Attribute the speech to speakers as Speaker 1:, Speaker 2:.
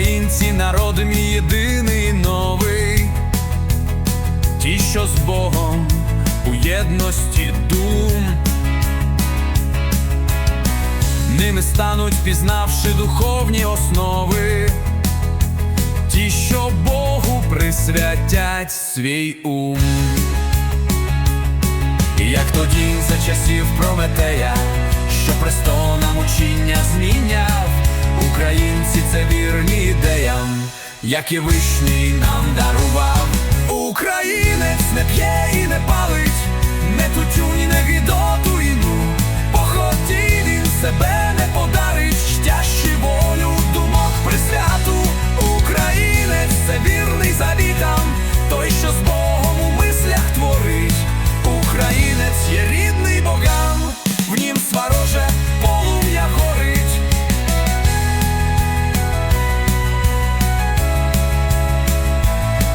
Speaker 1: українці, народ мій єдиний новий, ті, що з Богом у єдності дум, ними стануть, пізнавши духовні основи, ті, що Богу присвятять свій ум. І як тоді за часів Прометея, що престолом учіння зміняв, українці це вірні ідеям, і вишній нам дарував.